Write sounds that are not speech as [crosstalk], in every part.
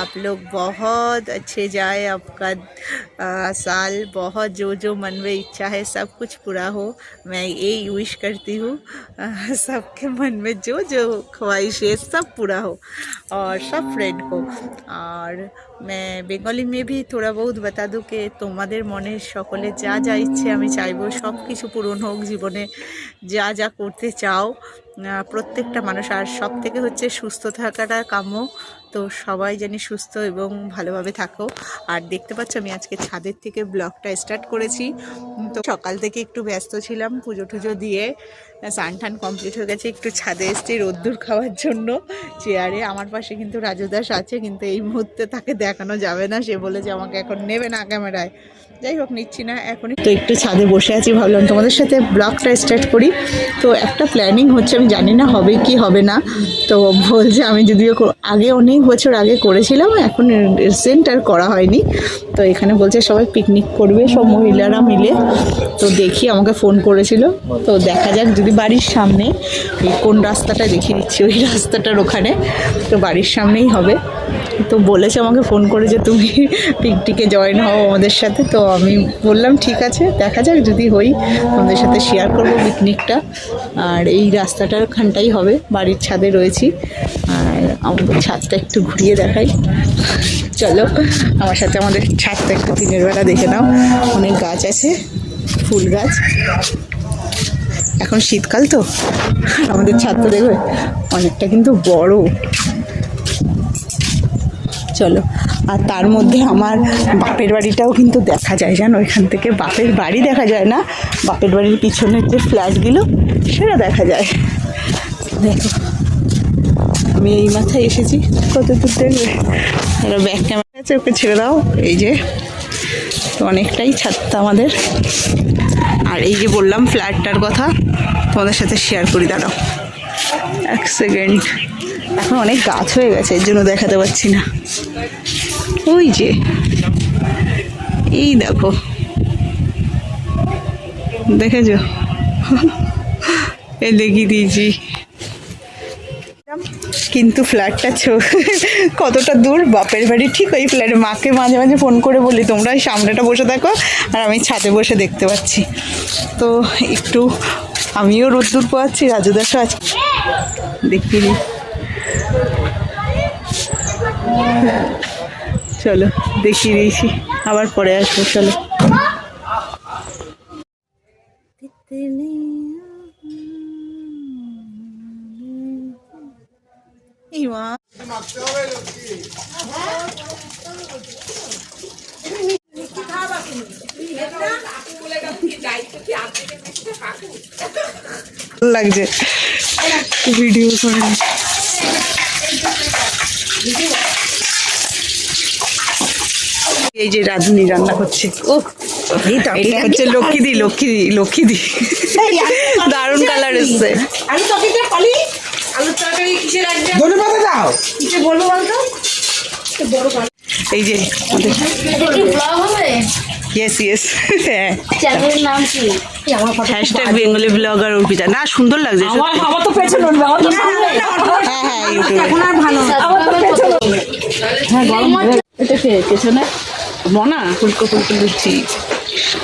आप लोग बहुत अच्छे जाए आपका आ, साल बहुत जो जो मन में इच्छा है सब कुछ पूरा हो। मैं ये विश करती हूँ सबके मन में जो जो ख्वाहिश है सब पूरा हो और सब फ्रेंड को। और বেঙ্গলি মেবি তোরা থোড়া বহুত বাতা দুকে তোমাদের মনে সকলে যা যা ইচ্ছে আমি চাইব সব কিছু পূরণ হোক জীবনে যা যা করতে চাও প্রত্যেকটা মানুষ আর সব থেকে হচ্ছে সুস্থ থাকাটা কাম্য। তো সবাই জানি সুস্থ এবং ভালোভাবে থাকো। আর দেখতে পাচ্ছ, আমি আজকে ছাদের থেকে ব্লগটা স্টার্ট করেছি। তো সকাল থেকে একটু ব্যস্ত ছিলাম পুজো টুজো দিয়ে। স্নান টান কমপ্লিট হয়ে গেছে, একটু ছাদে এসেছি রোদ্দুর খাওয়ার জন্য। চেয়ারে আমার পাশে কিন্তু রাজু দাস আছে, কিন্তু এই মুহূর্তে তাকে দেখানো যাবে না। সে বলে যে আমাকে এখন নেবে না ক্যামেরায় যাই হোক, নিচ্ছি না, এখনই। তো একটু ছাদে বসে আছি, ভাবলাম তোমাদের সাথে ব্লগটা স্টার্ট করি। তো একটা প্ল্যানিং হচ্ছে, আমি জানি না হবে কি, হবে না। তো বলছে, আমি যদিও আগে অনেক বছর আগে করেছিলাম, এখন রিসেন্ট আর করা হয়নি। তো এখানে বলছে, সবাই পিকনিক করবে, সব মহিলারা মিলে। তো দেখি, আমাকে ফোন করেছিল। তো দেখা যাক, যদি বাড়ির সামনে কোন রাস্তাটা দেখিয়ে দিচ্ছি, ওই রাস্তাটার ওখানে। তো বাড়ির সামনেই হবে। তো বলেছে আমাকে ফোন করে যে তুমি পিকনিকে জয়েন হও আমাদের সাথে। তো আমি বললাম, ঠিক আছে, দেখা যাক, যদি হই, তোমাদের সাথে শেয়ার করব পিকনিকটা। আর এই রাস্তাটার খানটাই হবে, বাড়ির ছাদে রয়েছি। আর আমাদের ছাদটা একটু ঘুরিয়ে দেখাই। চলো, আমার সাথে আমাদের ছাদটা একটু দিনের বেলা দেখে নাও। অনেক গাছ আছে, ফুল গাছ। এখন শীতকাল তো আমাদের ছাদটা দেখবে, অনেকটা কিন্তু বড়। চলো। আর তার মধ্যে আমার বাপের বাড়িটাও কিন্তু দেখা যায়, জানো? এখান থেকে বাপের বাড়ি দেখা যায় না। বাপের বাড়ির পিছনের যে ফ্ল্যাটগুলো, সেটা দেখা যায়। দেখো, আমি এই মাথায় এসেছি। কত দূর দেখবে ব্যাক ক্যামেরা আছে, ওকে ছেড়ে দাও। এই যে তো অনেকটাই ছাড়তা আমাদের। আর এই যে বললাম, ফ্ল্যাটটার কথা তোমাদের সাথে শেয়ার করি, দাঁড়াও। এক সেকেন্ড এখন অনেক গাছ হয়ে গেছে, এর জন্য দেখাতে পাচ্ছি না। ওই যে, এই দেখো। দেখেছ? এই দেখিয়ে দিয়েছি। কিন্তু ফ্ল্যাটটা কতটা দূর? বাপের বাড়ি ঠিক ওই ফ্ল্যাটে। মাকে মাঝে মাঝে ফোন করে বলি, তোমরা সামনেটা বসে থাকো আর আমি ছাদে বসে দেখতে পাচ্ছি। তো একটু আমিও রোদ্দুর পাচ্ছি রাজু দাসও আছে। দেখিয়ে দিই চলো দেখিয়ে দিয়েছি। আবার পরে আসব চলো। লাগছে। ভিডিও করে এই যে রাধুনি রান্না করছে। ও এটা হচ্ছে লক্ষ্মীদি লক্ষ্মীদি লক্ষ্মীদি দারুণ কালার এসছে। আলুর তরকারি কিসে রাখবে ধনে পাতা দাও কিসে বলব বলতো? এই যে ইয়েস ইয়েস হ্যাঁ চ্যানেলের নাম কি? Hashtag Bengali blogger Arpita. না সুন্দর লাগছে আমার তো হ্যাঁ হ্যাঁ ইউটিউবে এখন আর ভালো হ্যাঁ গরম এটা পেছনে? মনা ফুলকো ফুলকো লুচি।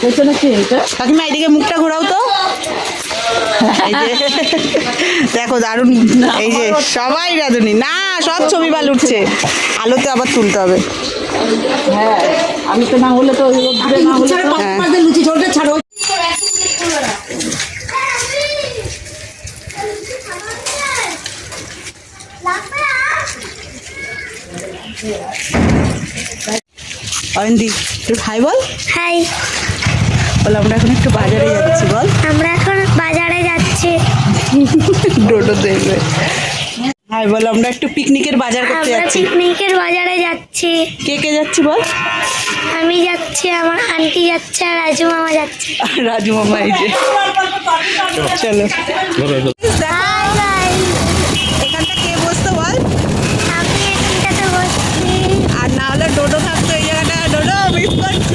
পেছনে কে এটা? কাকিমা এদিকে মুখটা ঘোরাও তো। দেখো দারুণ এই যে সবাই রাঁধুনি। না সব ছবি ভালো উঠছে। আলোতে আবার তুলতে হবে। হ্যাঁ আমি তো না হলে তো না হলে হ্যাঁ। লুচি ঝোলটা ছাড়ো। অয়ন্দি তুই হাই বল। হাই। বল আমরা এখন একটু বাজারে যাচ্ছি বল। আমরা এখন বাজারে যাচ্ছি। ডোডো দেখবে হাই বল আমরা একটু পিকনিকের বাজার করতে যাচ্ছি। পিকনিকের বাজারে যাচ্ছি। কে কে যাচ্ছি বল? আমি যাচ্ছি আমার আন্টি যাচ্ছে আর রাজু মামা যাচ্ছে। রাজু মামা এই যে। চলো। এখানটা কে বসতো বল? আমি এখানটাতে বসছি। আর না হলে ডোডো জায়গাটা ডোডো মিস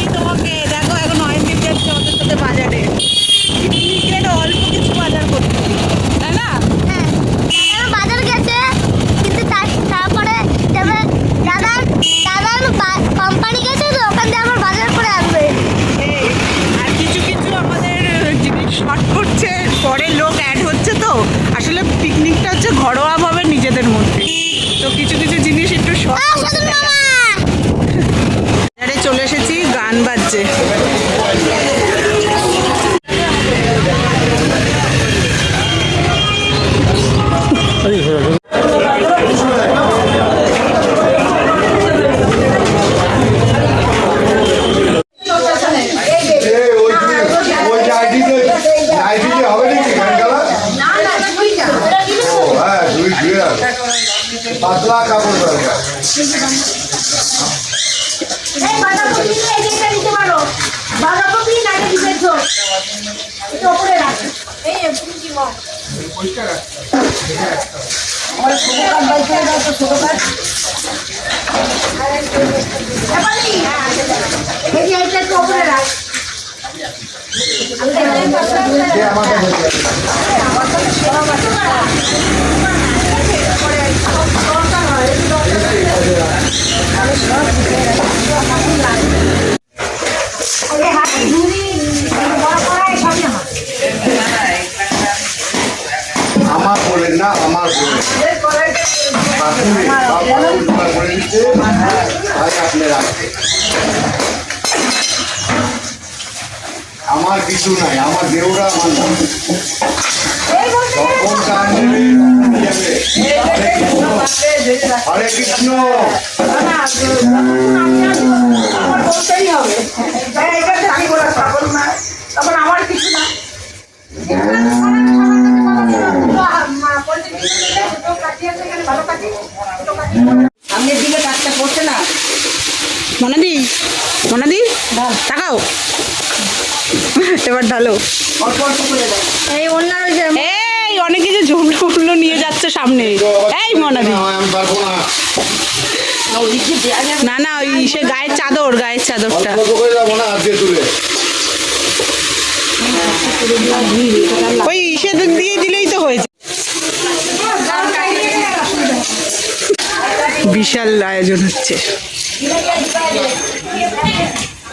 আমার বলেন না আমার বলেন কাকুরে, বাবা পরিষ্কার করে দিচ্ছে, ভাই আপনি রাখবেন। আমার কিছু নাই আমার দেওরা আমার নাম। যখন টান দেবে, যাবে। হরে কৃষ্ণ সামনের দিকে কাজটা করছে না মনাদি মনাদি তাকাও। এবার ঢালো। এই এই অনেক কিছু ঝুমলো ফুমলো নিয়ে যাচ্ছে সামনে। এই মনাদি। না, না ওই সে গায়ের চাদর গায়ের চাদরটা। ওই সে দিয়ে দিলেই তো হয়েছে। বিশাল আয়োজন হচ্ছে।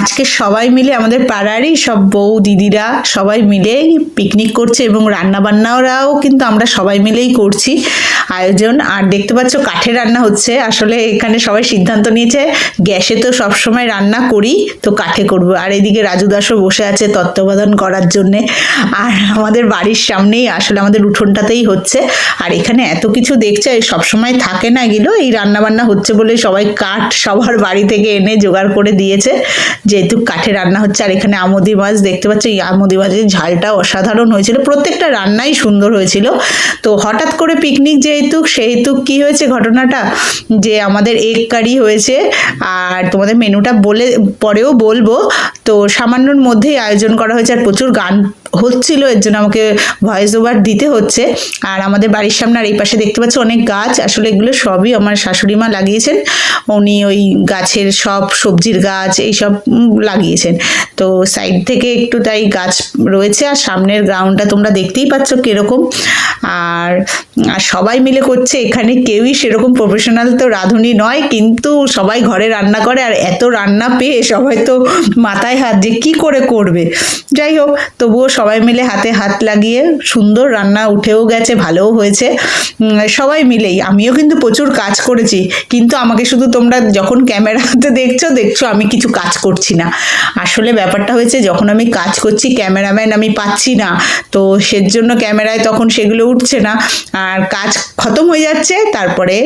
আজকে সবাই মিলে আমাদের পাড়ারই সব বউ দিদিরা সবাই মিলে পিকনিক করছে এবং রান্নাবান্নারাও কিন্তু আমরা সবাই মিলেই করছি। আয়োজন। আর দেখতে পাচ্ছ কাঠে রান্না হচ্ছে। আসলে এখানে সবাই সিদ্ধান্ত নিয়েছে, গ্যাসে তো সবসময় রান্না করি, তো কাঠে করব। আর এদিকে রাজু দাসও বসে আছে তত্ত্বাবধান করার জন্যে। আর আমাদের বাড়ির সামনেই, আসলে আমাদের উঠোনটাতেই হচ্ছে। আর এখানে এত কিছু দেখছে, সবসময় থাকে না এগুলো। এই রান্না বান্না হচ্ছে বলে সবাই কাঠ সবার বাড়ি থেকে এনে জোগাড় করে দিয়েছে। যেহেতু কাঠে রান্না হচ্ছে, আর এখানে আমদি মাছ দেখতে পাচ্ছ, এই আমদি মাছের ঝালটা অসাধারণ হয়েছিল। প্রত্যেকটা রান্নাই সুন্দর হয়েছিল। তো হঠাৎ করে পিকনিক যেহেতু সেহেতু কি হয়েছে ঘটনাটা? যে আমাদের এক কারি হয়েছে, আর তোমাদের মেনুটা বলে, পরেও বলব, তো সামান্যর মধ্যেই আয়োজন করা হয়েছে, আর প্রচুর গান হচ্ছিল, এর জন্য আমাকে ভয়েস ওভার দিতে হচ্ছে। আর আমাদের বাড়ির সামনে আর এই পাশে দেখতে পাচ্ছি অনেক গাছ। আসলে এগুলো সবই আমার শাশুড়ি মা লাগিয়েছেন। উনি ওই গাছের সব সবজির গাছ, এইসব লাগিয়েছেন। তো সাইড থেকে একটু তাই গাছ রয়েছে আর সামনের গ্রাউন্ডটা তোমরা দেখতেই পাচ্ছ কীরকম। আর সবাই মিলে করছে। এখানে কেউই সেরকম প্রফেশনাল তো রাঁধুনি নয়, কিন্তু সবাই ঘরে রান্না করে। আর এত রান্না পেয়ে সবাই তো মাথায় হাত যে কী করে করবে? যাই হোক, তবুও সবাই মিলে হাতে হাত লাগিয়ে সুন্দর রান্না উঠেও গেছে, ভালোও হয়েছে। সবাই মিলেই। আমিও কিন্তু প্রচুর কাজ করেছি, কিন্তু আমাকে শুধু তোমরা যখন ক্যামেরাতে দেখছ দেখছ আমি কিছু কাজ করছি না। আসলে ব্যাপারটা হয়েছে, যখন আমি কাজ করছি, ক্যামেরাম্যান আমি পাচ্ছি না। তো সেজন্য ক্যামেরায় তখন সেগুলো উঠছে না। আর কাজ খতম হয়ে যাচ্ছে, তারপরে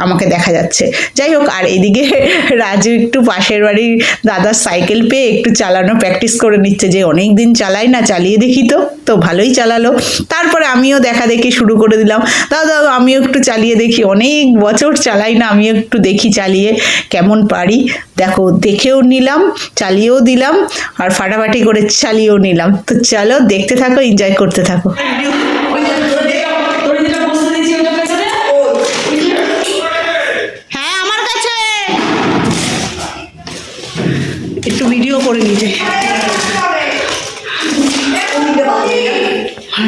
আমাকে দেখা যাচ্ছে। যাই হোক, আর এদিকে [laughs] রাজু একটু পাশের বাড়ির দাদার সাইকেল পেয়ে একটু চালানো প্র্যাকটিস করে নিচ্ছে যে অনেক দিন চালাই না, চালিয়ে দেখি তো। তো ভালোই চালালো। তারপরে আমিও দেখা দেখি শুরু করে দিলাম। দাদা, আমিও একটু চালিয়ে দেখি। অনেক বছর চালাই না, আমিও একটু দেখি চালিয়ে কেমন পারি। দেখো, দেখেও নিলাম, চালিয়েও দিলাম, আর ফাটাফাটি করে চালিয়েও নিলাম। তো চলো, দেখতে থাকো এনজয় করতে থাকো। একটু ভিডিও করে নিয়ে যাই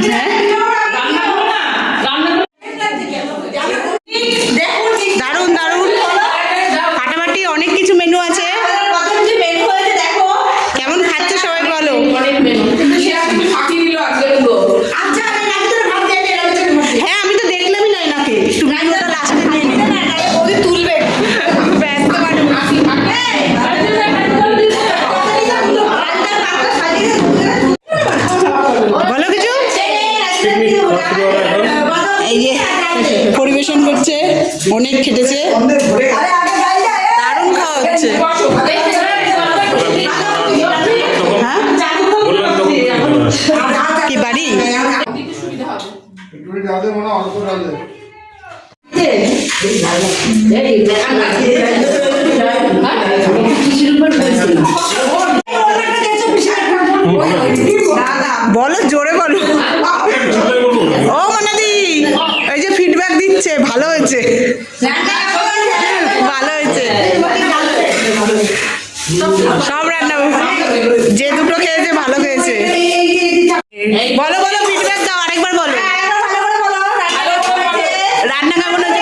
দারুণ বলো। জোরে বলো। ও মনাদি এই যে ফিডব্যাক দিচ্ছে, ভালো হয়েছে। ভালো হয়েছে। সব রান্না যে দুটো রান্না কেমন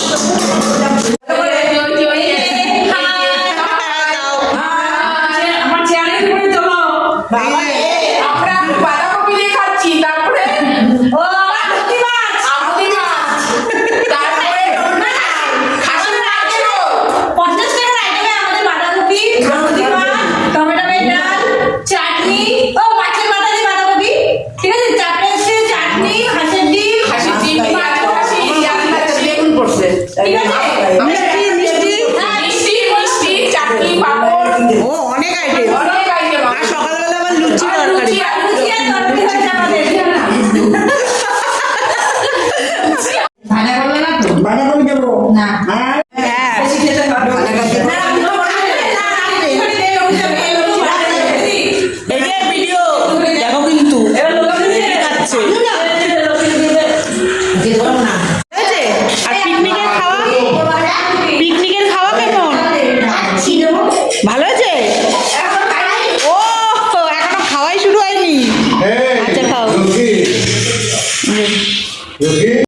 বাঁধাকপি দিয়ে